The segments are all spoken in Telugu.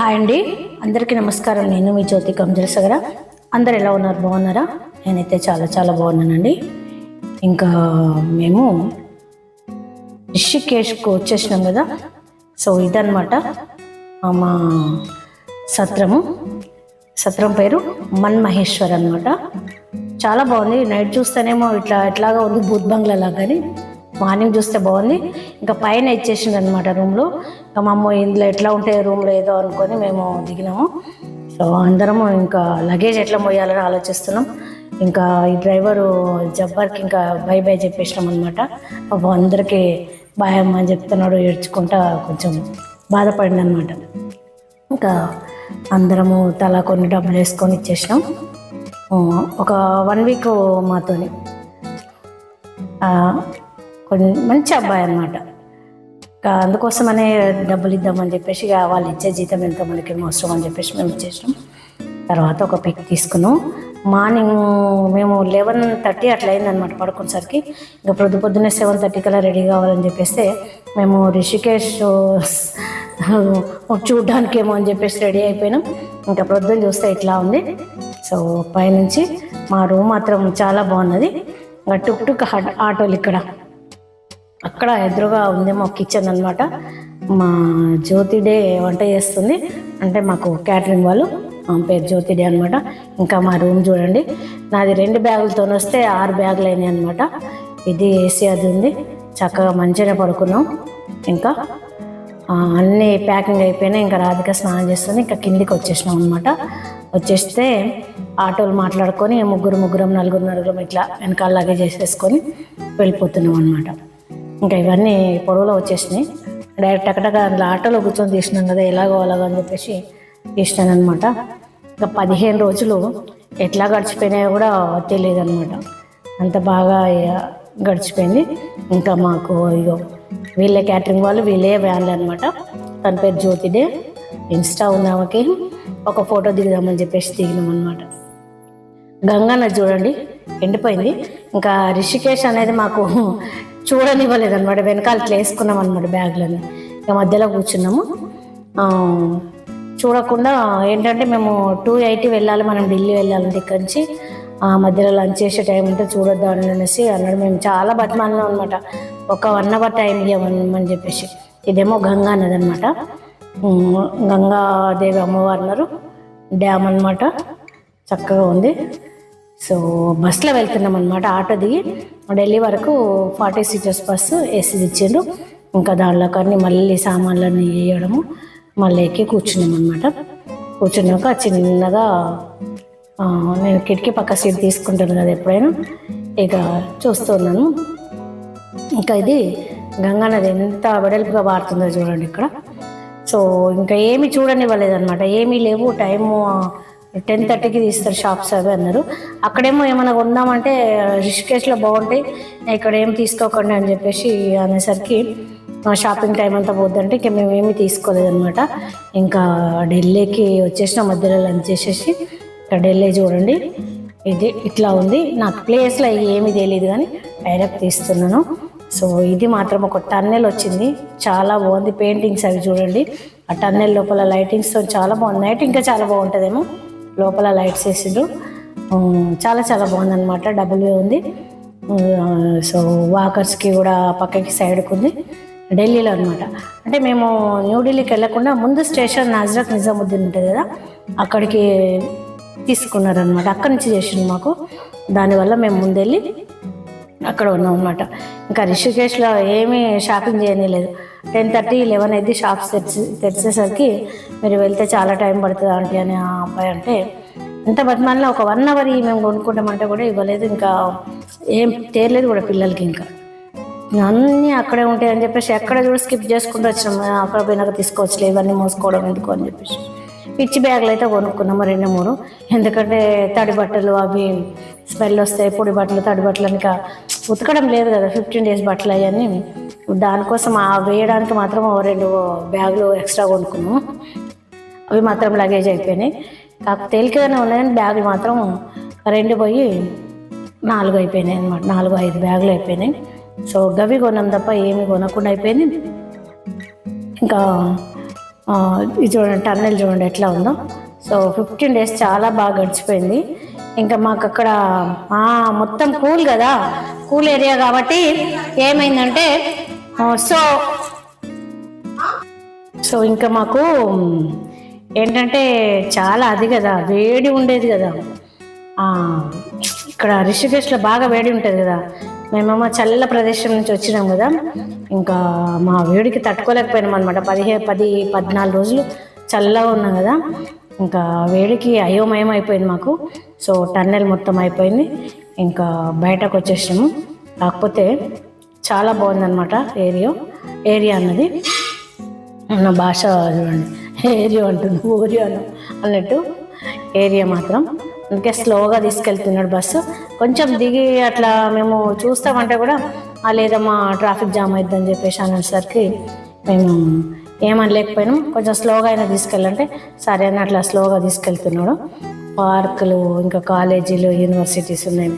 హాయ్ అండి. అందరికీ నమస్కారం. నేను మీ జ్యోతి కంజలసగర అందరు ఎలా ఉన్నారు? బాగున్నారా? నేనైతే చాలా చాలా బాగున్నానండి. ఇంకా మేము రిషికేష్కు వచ్చేసినాం కదా. సో ఇదన్నమాట మా సత్రము. సత్రం పేరు మన్ మహేశ్వర్ అనమాట చాలా బాగుంది. నైట్ చూస్తేనేమో ఇట్లా ఎట్లాగా ఉంది భూత్ బంగ్లా లాగానే మార్నింగ్ చూస్తే బాగుంది. ఇంకా పైన ఇచ్చేసింది అనమాట రూమ్లో ఇంకా మా అమ్మ ఇందులో ఎట్లా ఉంటాయి రూమ్లో ఏదో అనుకొని మేము దిగినాము. సో అందరము ఇంకా లగేజ్ ఎట్లా మోయాలని ఆలోచిస్తున్నాం. ఇంకా ఈ డ్రైవరు జబ్బర్కి ఇంకా బై బై చెప్పేసినాం అనమాట పాపం అందరికీ బాయ్ అమ్మ అని చెప్తున్నాడు ఏడ్చుకుంటా కొంచెం బాధపడింది అనమాట ఇంకా అందరము తలా కొన్ని డబ్బులు వేసుకొని ఇచ్చేసినాం. ఒక వన్ వీక్ మాతోని. కొన్ని మంచి అబ్బాయి అనమాట ఇంకా అందుకోసమనే డబ్బులు ఇద్దామని చెప్పేసి వాళ్ళు ఇచ్చే జీతం ఎంత మనకి అవసరం అని చెప్పేసి మేము ఇచ్చేసినాం. తర్వాత ఒక పిక్ తీసుకున్నాం. మార్నింగ్ మేము లెవెన్ థర్టీ అట్లా అయిందనమాట పడుకునేసరికి. ఇంకా పొద్దు పొద్దున్నే సెవెన్ థర్టీ కల్లా రెడీ కావాలని చెప్పేస్తే మేము రిషికేష్ చూడ్డానికి ఏమో అని చెప్పేసి రెడీ అయిపోయినాం. ఇంకా ప్రొద్దున చూస్తే ఇట్లా ఉంది. సో పైనుంచి మా రూమ్ మాత్రం చాలా బాగున్నది. ఇంకా టుక్ టుక్ ఆటోలు ఇక్కడ. అక్కడ ఎదురుగా ఉందేమో కిచెన్ అనమాట మా జ్యోతి డే వంట చేస్తుంది. అంటే మాకు క్యాటరింగ్ వాళ్ళు. పేరు జ్యోతి డే అనమాట ఇంకా మా రూమ్ చూడండి. నాది రెండు బ్యాగులతో వస్తే ఆరు బ్యాగులు అయినాయి అనమాట ఇది ఏసీ అది ఉంది. చక్కగా మంచిగా పడుకున్నాం. ఇంకా అన్నీ ప్యాకింగ్ అయిపోయినాయి. ఇంకా రాధిక స్నానం చేస్తుంది. ఇంకా కిందికి వచ్చేసినాం అనమాట వచ్చేస్తే ఆటోలు మాట్లాడుకొని ముగ్గురు ముగ్గురం నలుగురు నలుగురం ఇట్లా వెనకాల లగేజ్ చేసేసుకొని వెళ్ళిపోతున్నాం అనమాట ఇంకా ఇవన్నీ పొడవులో వచ్చేసినాయి. డైరెక్ట్ అక్కడ అందులో ఆటోలో కూర్చొని తీసినాం కదా ఎలాగో అలాగో అని చెప్పేసి తీసినాను అనమాట ఇంకా పదిహేను రోజులు ఎట్లా గడిచిపోయినాయో కూడా తెలియదు అనమాట అంత బాగా గడిచిపోయింది. ఇంకా మాకు ఇగో వీళ్ళే క్యాటరింగ్ వాళ్ళు వీళ్ళే వ్యాన్లు అనమాట తన పేరు జ్యోతిదే. ఇన్స్టా ఉంది ఆమెకి ఒక ఫోటో దిగుదామని చెప్పేసి దిగినాం అనమాట గంగా నది చూడండి ఎండిపోయింది. ఇంకా రిషికేష్ అనేది మాకు చూడనివ్వలేదు అనమాట వెనకాల వేసుకున్నాం అనమాట బ్యాగ్లని ఇక మధ్యలో కూర్చున్నాము. చూడకుండా ఏంటంటే మేము టూ ఎయిటీ వెళ్ళాలి మనం ఢిల్లీ వెళ్ళాలి ఇక్కడి నుంచి. ఆ మధ్యలో లంచ్ చేసే టైం ఉంటే చూడొద్దు అని అనేసి అన్నాడు. మేము చాలా బతిమాలినాం అనమాట ఒక వన్ అవర్ టైం ఇవ్వమని చెప్పేసి. ఇదేమో గంగా నది అనమాట గంగాదేవి అమ్మవారు ఉన్నారు. డ్యామ్ అనమాట చక్కగా ఉంది. సో బస్సులో వెళ్తున్నాం అనమాట ఆటో దిగి. ఢిల్లీ వరకు ఫార్టీ సీటర్స్ బస్సు ఏసీ ఇచ్చిండ్రు ఇంకా దానిలోకి అన్ని మళ్ళీ సామాన్లన్నీ వేయడము మళ్ళీ ఎక్కి కూర్చున్నాం అనమాట కూర్చున్నాక చిన్నగా నేను కిటికీ పక్క సీట్ తీసుకుంటాను కదా ఎప్పుడైనా. ఇక చూస్తున్నాను. ఇంకా ఇది గంగా నది ఎంత వెడల్పుగా పారుతుందో చూడండి ఇక్కడ. సో ఇంకా ఏమి చూడనివ్వలేదు అనమాట ఏమీ లేవు. టైము టెన్ థర్టీకి తీస్తారు షాప్స్ అవి అన్నారు. అక్కడేమో ఏమైనా కొందామంటే రిషికేష్లో బాగుంటాయి ఇక్కడ ఏం తీసుకోకండి అని చెప్పేసి అనేసరికి షాపింగ్ టైం అంతా పోద్దంటే ఇంకా మేము ఏమీ తీసుకోలేదన్నమాట. ఇంకా ఢిల్లీకి వచ్చేసిన మధ్యలో లంచ్ చేసేసి ఇక్కడ ఢిల్లీ చూడండి. ఇది ఇట్లా ఉంది. నాకు ప్లేస్లో ఏమీ తెలియదు కానీ డైరెక్ట్ తీస్తున్నాను. సో ఇది మాత్రం ఒక టన్నెల్ వచ్చింది. చాలా బాగుంది. పెయింటింగ్స్ అవి చూడండి. ఆ టన్నెల్ లోపల లైటింగ్స్తో చాలా బాగుంది. నైట్ ఇంకా చాలా బాగుంటుందేమో. లోపల లైట్స్ వేసిండ్రు. చాలా చాలా బాగుంది అనమాట డబుల్ వే ఉంది. సో వాకర్స్కి కూడా పక్కకి సైడ్కి ఉంది. ఢిల్లీలో అనమాట అంటే మేము న్యూఢిల్లీకి వెళ్ళకుండా ముందు స్టేషన్ నాజరక్ నిజాముద్దీన్ ఉంటుంది కదా అక్కడికి తీసుకున్నారనమాట అక్కడి నుంచి చేసింది మాకు. దానివల్ల మేము ముందెళ్ళి అక్కడ ఉన్నాం అనమాట ఇంకా రిషికేష్లో ఏమీ షాపింగ్ చేయలేదు టెన్ థర్టీ లెవెన్ అయితే షాప్స్ తెరిచి తెరిచేసరికి మీరు వెళ్తే చాలా టైం పడుతుంది ఆంటీ అని ఆ అబ్బాయి అంటే. ఎంత బతిమాలినా ఒక వన్ అవర్ మేము కొనుక్కుంటామంటే కూడా ఇవ్వలేదు ఇంకా ఏం తేరలేదు కూడా పిల్లలకి ఇంకా. అన్నీ అక్కడే ఉంటాయి అని చెప్పేసి ఎక్కడ చూడ స్కిప్ చేసుకుంటూ వచ్చినాం. అక్కడ పోయినాక తీసుకోవచ్చులే ఇవన్నీ మోసుకోవడం ఎందుకు అని చెప్పేసి. పిచ్చి బ్యాగులు అయితే కొనుక్కున్నాము రెండు మూడు. ఎందుకంటే తడి బట్టలు అవి స్మెల్ వస్తాయి పొడి బట్టలు తడి బట్టలు ఇంకా ఉతకడం లేదు కదా ఫిఫ్టీన్ డేస్ బట్టలు అవన్నీ దానికోసం ఆ వేయడానికి మాత్రం రెండు బ్యాగులు ఎక్స్ట్రా కొనుక్కున్నాము. అవి మాత్రం లగేజ్ అయిపోయినాయి. కాకపోతే తేలికగానే ఉన్నాయని బ్యాగులు మాత్రం రెండు పోయి నాలుగు అయిపోయినాయి అనమాట నాలుగు ఐదు బ్యాగులు అయిపోయినాయి. సో గవి కొన్నాం తప్ప ఏమి కొనకుండా అయిపోయింది ఇంకా ఇది చూడండి టన్నెల్ చూడండి ఎట్లా ఉందో. సో ఫిఫ్టీన్ డేస్ చాలా బాగా గడిచిపోయింది. ఇంకా మాకు అక్కడ మొత్తం కూల్ కదా కూల్ ఏరియా కాబట్టి ఏమైందంటే సో సో ఇంకా మాకు ఏంటంటే చాలా అది కదా వేడి ఉండేది కదా. ఇక్కడ రిషికేశ్లో బాగా వేడి ఉంటుంది కదా. మేమేమో చల్ల ప్రదేశం నుంచి వచ్చినాం కదా. ఇంకా మా వేడికి తట్టుకోలేకపోయినాం అనమాట పదిహే పది పద్నాలుగు రోజులు చల్లగా ఉన్నాం కదా. ఇంకా వేడికి అయోమయం అయిపోయింది మాకు. సో టన్నెల్ మొత్తం అయిపోయింది. ఇంకా బయటకు వచ్చేసాము కాకపోతే చాలా బాగుందన్నమాట ఏరియా. ఏరియా అన్నది. నా భాష చూడండి. ఏరియా అంటుంది. ఓరియో అన్నట్టు. ఏరియా మాత్రం. అందుకే స్లోగా తీసుకెళ్తున్నాడు బస్సు. కొంచెం దిగి అట్లా మేము చూస్తామంటే కూడా "ఆ, లేదమ్మా ట్రాఫిక్ జామ్ అయిద్దని చెప్పేసి అనేసరికి మేము ఏమని లేకపోయినాం కొంచెం స్లోగా అయినా తీసుకెళ్ళంటే సరే అని అట్లా స్లోగా తీసుకెళ్తున్నాడు. పార్కులు ఇంకా కాలేజీలు యూనివర్సిటీస్ ఉన్నాయి.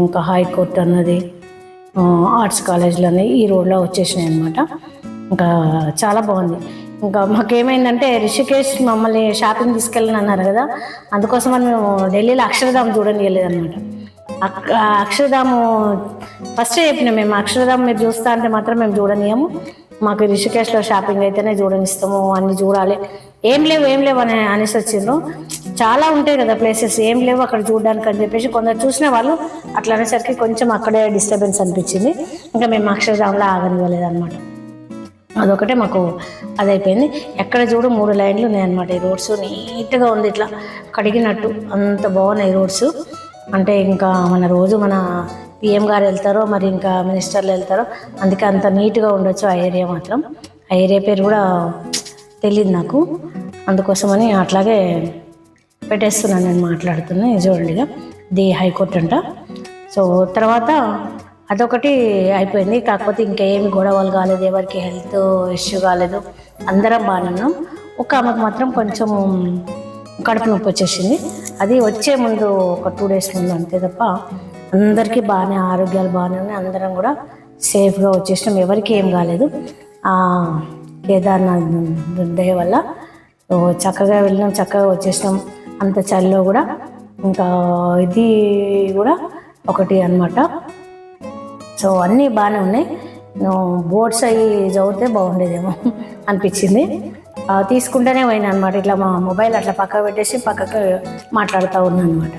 ఇంకా హైకోర్టు అన్నది ఆర్ట్స్ కాలేజీలు కాలేజీలోనే ఈ రోడ్లో వచ్చేసినాయి అనమాట ఇంకా చాలా బాగుంది. ఇంకా మాకేమైందంటే రిషికేష్ మమ్మల్ని షాపింగ్ తీసుకెళ్ళని అన్నారు కదా అందుకోసమని మేము ఢిల్లీలో అక్షరధామ్ చూడని వెళ్ళేదన్నమాట అక్షరధాము ఫస్ట్ చెప్పినాం మేము అక్షరధామ్ మీరు చూస్తా అంటే మాత్రం మేము చూడనీయము. మాకు రిషికేశ్లో షాపింగ్ అయితేనే చూడనిస్తాము అన్ని చూడాలి. ఏం లేవు ఏం లేవు అని అనేసి వచ్చిండ్రు చాలా ఉంటాయి కదా ప్లేసెస్ ఏం లేవు అక్కడ చూడడానికి అని చెప్పేసి కొందరు చూసిన వాళ్ళు అట్లా అనేసరికి కొంచెం అక్కడే డిస్టర్బెన్స్ అనిపించింది. ఇంకా మేము అక్షరధాంలో ఆగనివ్వలేదు అనమాట అదొకటే మాకు అదైపోయింది. ఎక్కడ చూడు మూడు లైన్లు ఉన్నాయన్నమాట ఈ రోడ్స్. నీట్గా ఉంది ఇట్లా. కడిగినట్టు అంత బాగున్నాయి రోడ్స్. అంటే ఇంకా మన రోజు మన పిఎం గారు వెళ్తారో మరి ఇంకా మినిస్టర్లు వెళ్తారో అందుకే అంత నీట్గా ఉండొచ్చు ఆ ఏరియా మాత్రం. ఆ ఏరియా పేరు కూడా తెలియదు నాకు. అందుకోసమని అట్లాగే పెట్టేస్తున్నాను నేను మాట్లాడుతున్నా చూడండి ఇక. ది హైకోర్టు అంట. సో తర్వాత అదొకటి అయిపోయింది. కాకపోతే ఇంకా ఏమి గొడవలు కాలేదు ఎవరికి హెల్త్ ఇష్యూ కాలేదు. అందరం బాగానే ఉన్నాం. ఒక ఆమెకు మాత్రం కొంచెం కడుపు నొప్పి వచ్చేసింది. అది వచ్చే ముందు ఒక టూ డేస్ ముందు అంతే తప్ప అందరికీ బాగానే ఆరోగ్యాలు బాగానే ఉన్నాయి. అందరం కూడా సేఫ్గా వచ్చేసినాం. ఎవరికి ఏం కాలేదు. కేదార్నాథ్ దయ వల్ల చక్కగా వెళ్ళినాం చక్కగా వచ్చేసినాం. అంత చలిలో కూడా ఇంకా ఇది కూడా ఒకటి అన్నమాట. సో అన్నీ బాగానే ఉన్నాయి. బోట్స్ అవి చదివితే బాగుండేదేమో అనిపించింది. తీసుకుంటూనే పోయినా అనమాట ఇట్లా మా మొబైల్ అట్లా పక్కకు పెట్టేసి పక్కకు మాట్లాడుతూ ఉన్నా అనమాట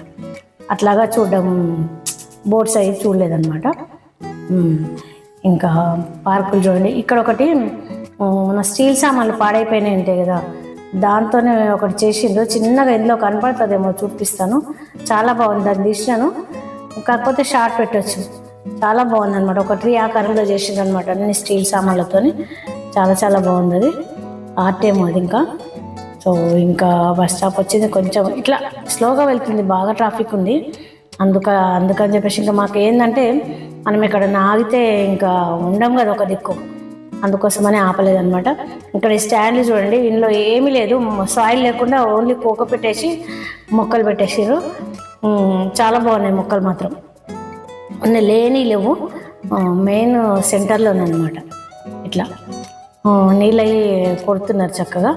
అట్లాగా చూడడం బోట్స్ అవి చూడలేదన్నమాట ఇంకా పార్కులు చూడండి. ఇక్కడ ఒకటి మన స్టీల్ సామాన్లు పాడైపోయినాయి ఉంటాయి కదా. దాంతోనే ఒకటి చేసిండ్రు. చిన్నగా ఇందులో కనపడుతుందేమో చూపిస్తాను. చాలా బాగుంది. దాన్ని తీసినాను. కాకపోతే షార్ట్ పెట్టొచ్చు. చాలా బాగుంది అనమాట ఒక ట్రీ ఆకారంలో చేసిండ్రు అనమాట అన్ని స్టీల్ సామాన్లతోని. చాలా చాలా బాగుంది అది. ఆర్ట్ టైం అది ఇంకా. సో ఇంకా బస్ స్టాప్ వచ్చింది కొంచెం ఇట్లా స్లోగా వెళ్తుంది బాగా ట్రాఫిక్ ఉంది. అందుక అందుకని చెప్పేసి ఇంకా మాకు ఏంటంటే మనం ఇక్కడ ఆగితే ఇంకా ఉండం కదా ఒక దిక్కు. అందుకోసమని ఆపలేదనమాట ఇక్కడ ఈ స్టాండ్లు చూడండి ఇందులో ఏమీ లేదు. సాయిల్ లేకుండా ఓన్లీ కోక పెట్టేసి మొక్కలు పెట్టేసారు చాలా బాగున్నాయి మొక్కలు మాత్రం. అన్నీ లేని లేవు. మెయిన్ సెంటర్లోనే అనమాట ఇట్లా. నీళ్ళు నీళ్ళయి కొడుతున్నారు చక్కగా.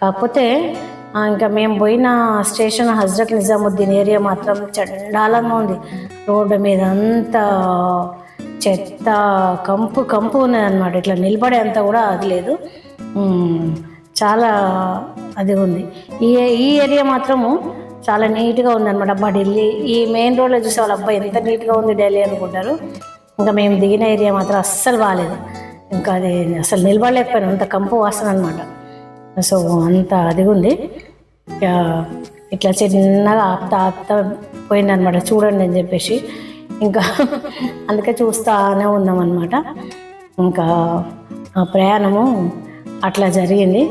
కాకపోతే ఇంకా మేము పోయిన స్టేషన్ హజరత్ నిజాముద్దీన్ ఏరియా మాత్రం చండాలంగా ఉంది. రోడ్డు మీద అంతా చెత్త కంపు కంపు ఉన్నదన్నమాట ఇట్లా నిలబడే అంత కూడా అది లేదు. చాలా అది ఉంది. ఈ ఈ ఏరియా మాత్రము చాలా నీట్గా ఉందన్నమాట. అబ్బా ఢిల్లీ ఈ మెయిన్ రోడ్లో చూసే వాళ్ళు అబ్బాయి ఎంత నీట్గా ఉంది ఢిల్లీ అనుకుంటారు. ఇంకా మేము దిగిన ఏరియా మాత్రం అస్సలు బాగాలేదు ఇంకా అది అసలు నిలబడలేకపోయాను అంత కంపు వాసన అనమాట సో అంత అది ఉంది. ఇట్లా చిన్నగా ఆపుతా ఆపుతా పోయిందనమాట చూడండి అని చెప్పేసి. ఇంకా అందుకే చూస్తానే ఉన్నామన్నమాట. ఇంకా ఆ ప్రయాణము అట్లా జరిగింది.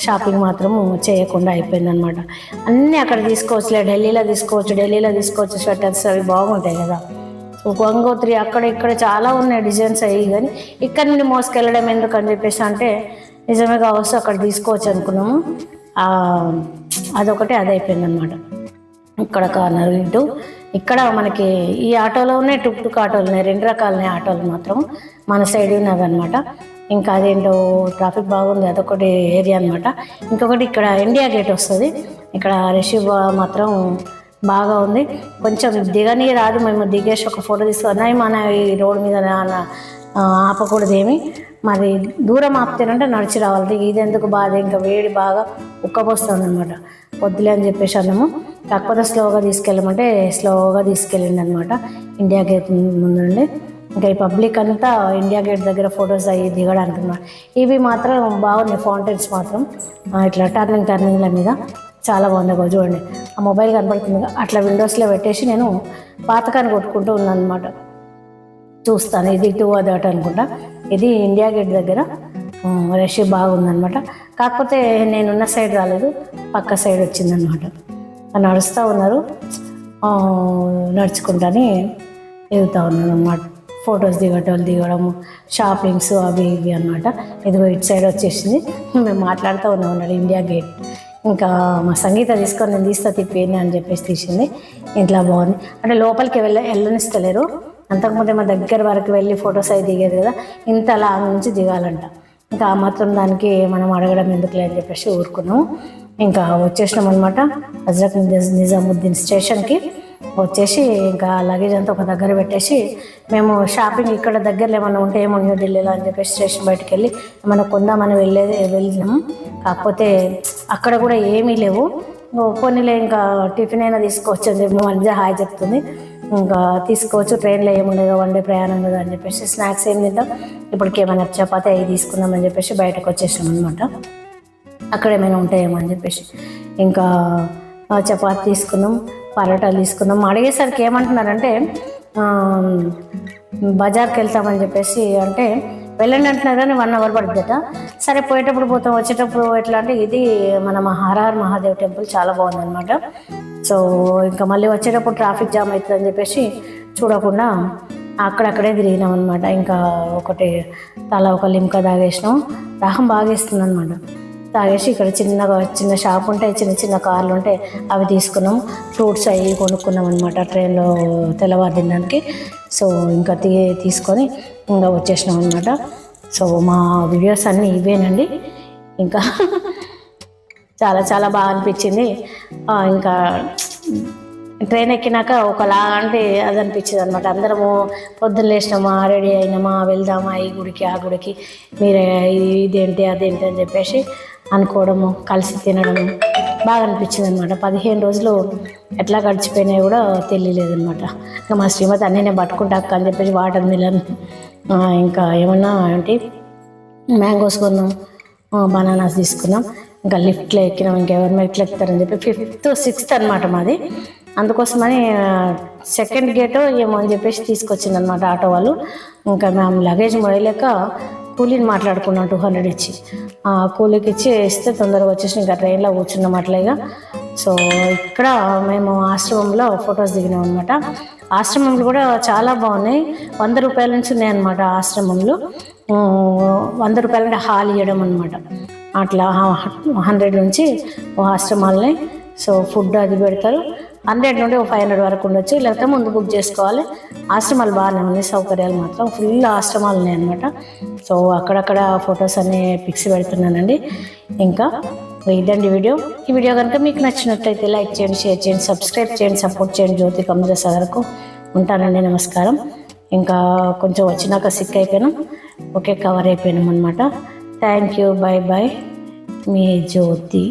షాపింగ్ మాత్రం చేయకుండా అయిపోయింది అనమాట అన్నీ అక్కడ తీసుకోవచ్చులే ఢిల్లీలో తీసుకోవచ్చు ఢిల్లీలో తీసుకోవచ్చు స్వెటర్స్ అవి బాగుంటాయి కదా. గంగోత్రి అక్కడ ఇక్కడ చాలా ఉన్నాయి డిజైన్స్ అవి కానీ ఇక్కడ నుండి మోసుకెళ్ళడం ఎందుకు అని చెప్పేసి అంటే నిజమే కావచ్చు అక్కడ తీసుకోవచ్చు అనుకున్నాము. అదొకటి అది అనమాట ఇక్కడ కార్నర్ ఇటు. ఇక్కడ మనకి ఈ ఆటోలో ఉన్నాయి టుక్ టుక్ ఆటోలు ఉన్నాయి రెండు రకాలున్నాయి ఆటోలు మాత్రం. మన సైడ్ ఉన్నదన్నమాట ఇంకా అదేంటో ట్రాఫిక్ బాగుంది అదొకటి ఏరియా అనమాట ఇంకొకటి ఇక్కడ ఇండియా గేట్ వస్తుంది. ఇక్కడ రిషివ్ మాత్రం బాగా ఉంది. కొంచెం దిగని రాదు. మేము దిగేసి ఒక ఫోటో తీసుకున్నాయి మన ఈ రోడ్డు మీద ఆపకూడదేమి. ఆపకూడదు మరి దూరం ఆపితేనంటే నడిచి రావాలి. ఇది ఎందుకు బాధ? ఇంకా వేడి బాగా ఉక్కపోస్తుంది అనమాట వద్దులే అని చెప్పేసి అన్నాము. కాకపోతే స్లోగా తీసుకెళ్ళమంటే స్లోగా తీసుకెళ్ళింది అనమాట ఇండియా గేట్ ముందుండి ఇంకా ఈ పబ్లిక్ అంతా ఇండియా గేట్ దగ్గర ఫొటోస్ అవి దిగడానికి అనమాట ఇవి మాత్రం బాగున్నాయి. ఫౌంటైన్స్ మాత్రం. ఇట్లా టర్నింగ్ టర్నింగ్ల మీద. చాలా బాగుంది చూడండి. ఆ మొబైల్ కనబడుతుంది అట్లా విండోస్లో పెట్టేసి నేను పాతకాన్ని కొట్టుకుంటూ ఉన్నాను అనమాట చూస్తాను ఇది ఇటు అది అటు అనుకుంటా. ఇది ఇండియా గేట్ దగ్గర రష్ బాగుందనమాట కాకపోతే నేనున్న సైడ్ రాలేదు పక్క సైడ్ వచ్చిందనమాట నడుస్తూ ఉన్నారు నడుచుకుంటానే ఎగుతూ ఉన్నాను అనమాట ఫొటోస్ దిగటం దిగడము షాపింగ్స్ అవి ఇవి అనమాట ఇదిగో ఇటు సైడ్ వచ్చేసింది. మేము మాట్లాడుతూ ఉన్నాం అన్నాడు ఇండియా గేట్. ఇంకా మా సంగీత తీసుకొని నేను తీస్తా తిప్పింది అని చెప్పేసి తీసింది. ఇంట్లో బాగుంది? అంటే లోపలికి వెళ్ళ వెళ్ళనిస్తలేరు. అంతకుముందే మా దగ్గర వరకు వెళ్ళి ఫొటోస్ అవి దిగేది కదా ఇంత లాంగ్ నుంచి దిగాలంట. ఇంకా ఆ మాత్రం దానికి మనం అడగడం ఎందుకులే అని చెప్పేసి ఊరుకున్నాము. ఇంకా వచ్చేసినాం అనమాట హజరత్ నిజాముద్దీన్ స్టేషన్కి. వచ్చేసి ఇంకా లగేజ్ అంతా ఒక దగ్గర పెట్టేసి మేము షాపింగ్ ఇక్కడ దగ్గరలో ఏమైనా ఉంటే ఏమో న్యూ ఢిల్లీలో అని చెప్పేసి స్టేషన్ బయటకు వెళ్ళి ఏమైనా కొందామని వెళ్ళేది వెళ్ళినాం. కాకపోతే అక్కడ కూడా ఏమీ లేవు. పోనీలే ఇంకా టిఫిన్ అయినా తీసుకోవచ్చు అని చెప్పి మంచిగా హాయ్ చెప్తుంది. ఇంకా తీసుకోవచ్చు ట్రైన్లో ఏముండదు వన్ డే ప్రయాణం కదా అని చెప్పేసి స్నాక్స్ ఏం తింటాం. ఇప్పటికి ఏమైనా చపాతి అవి తీసుకుందామని చెప్పేసి బయటకు వచ్చేసాం అనమాట అక్కడ ఏమైనా ఉంటాయేమో అని చెప్పేసి. ఇంకా చపాతి తీసుకున్నాం. పరోటాలు తీసుకుందాం. అడిగేసరికి ఏమంటున్నారంటే బజార్కి వెళ్తామని చెప్పేసి అంటే వెళ్ళండి అంటున్నారు కానీ వన్ అవర్ పడుతుందట. సరే పోయేటప్పుడు పోతాం. వచ్చేటప్పుడు ఎట్లా అంటే ఇది మన మహారార్ మహాదేవ్ టెంపుల్ చాలా బాగుందన్నమాట. సో ఇంకా మళ్ళీ వచ్చేటప్పుడు ట్రాఫిక్ జామ్ అవుతుందని చెప్పేసి చూడకుండా అక్కడక్కడే తిరిగినాం అనమాట ఇంకా ఒకటి తల ఒక లిమ్క తాగేసినాం దాహం బాగేస్తుంది అనమాట తాగేసి ఇక్కడ చిన్నగా చిన్న షాప్ ఉంటాయి చిన్న చిన్న కార్లు ఉంటాయి అవి తీసుకున్నాం. ఫ్రూట్స్ అవి కొనుక్కున్నాం అనమాట ట్రైన్లో తెల్లవారు తినడానికి సో ఇంకా తీ తీసుకొని ఇంకా వచ్చేసినాం అనమాట సో మా వీడియోస్ అన్నీ ఇవేనండి. ఇంకా చాలా చాలా బాగా అనిపించింది. ఇంకా ట్రైన్ ఎక్కినాక ఒకలా అంటే అది అనిపించింది అనమాట అందరము పొద్దున్న లేచినామా రెడీ అయినామా వెళ్దామా ఈ గుడికి ఆ గుడికి. మీరే ఇదేంటి అదేంటి అని చెప్పేసి అనుకోవడము కలిసి తినడము బాగా అనిపించింది అనమాట పదిహేను రోజులు ఎట్లా గడిచిపోయినాయి కూడా తెలియలేదు అనమాట ఇంకా మా శ్రీమతి అన్నీ నేను పట్టుకుంటా అని చెప్పేసి వాటర్ మిలన్ ఇంకా ఏమన్నా ఏంటి మ్యాంగోస్ కొన్నాం బనానాస్ తీసుకున్నాం ఇంకా లిఫ్ట్లో ఎక్కినాం ఇంకెవరు మెట్లు ఎక్కుతారని చెప్పి ఫిఫ్త్ సిక్స్త్ అనమాట మాది. అందుకోసమని సెకండ్ గేట్ ఏమో అని చెప్పేసి తీసుకొచ్చింది అనమాట ఆటో వాళ్ళు. ఇంకా మేము లగేజ్ మొయ్యలేక కూలీని మాట్లాడుకున్నాం టూ హండ్రెడ్ ఇచ్చి. ఆ కూలీకి ఇచ్చి ఇస్తే తొందరగా వచ్చేసి ఇంకా ట్రైన్లో కూర్చున్నాం అట్లాగా సో ఇక్కడ మేము ఆశ్రమంలో ఫొటోస్ దిగినాం అనమాట ఆశ్రమంలో కూడా చాలా బాగున్నాయి. వంద రూపాయల నుంచి ఉన్నాయన్నమాట ఆశ్రమంలో. వంద రూపాయల హాల్ ఇవ్వడం అనమాట అట్లా హండ్రెడ్ నుంచి ఆశ్రమాలని సో ఫుడ్ అది పెడతారు. హండ్రెడ్ నుండి ఒక ఫైవ్ హండ్రెడ్ వరకు ఉండొచ్చు. లేకపోతే ముందు బుక్ చేసుకోవాలి. ఆశ్రమాలు బాగానే ఉన్నాయి. సౌకర్యాలు మాత్రం ఫుల్ ఆశ్రమాలు ఉన్నాయి అనమాట సో అక్కడక్కడ ఫొటోస్ అన్ని పిక్స్ పెడుతున్నానండి. ఇంకా ఇదండి వీడియో. ఈ వీడియో కనుక మీకు నచ్చినట్లయితే లైక్ చేయండి షేర్ చేయండి సబ్స్క్రైబ్ చేయండి సపోర్ట్ చేయండి. జ్యోతి కమల సదరకు ఉంటానండి. నమస్కారం. ఇంకా కొంచెం వచ్చినాక సిక్ అయిపోయినాం. ఓకే కవర్ అయిపోయినాం అనమాట థ్యాంక్ యూ బాయ్ బాయ్ మీ జ్యోతి.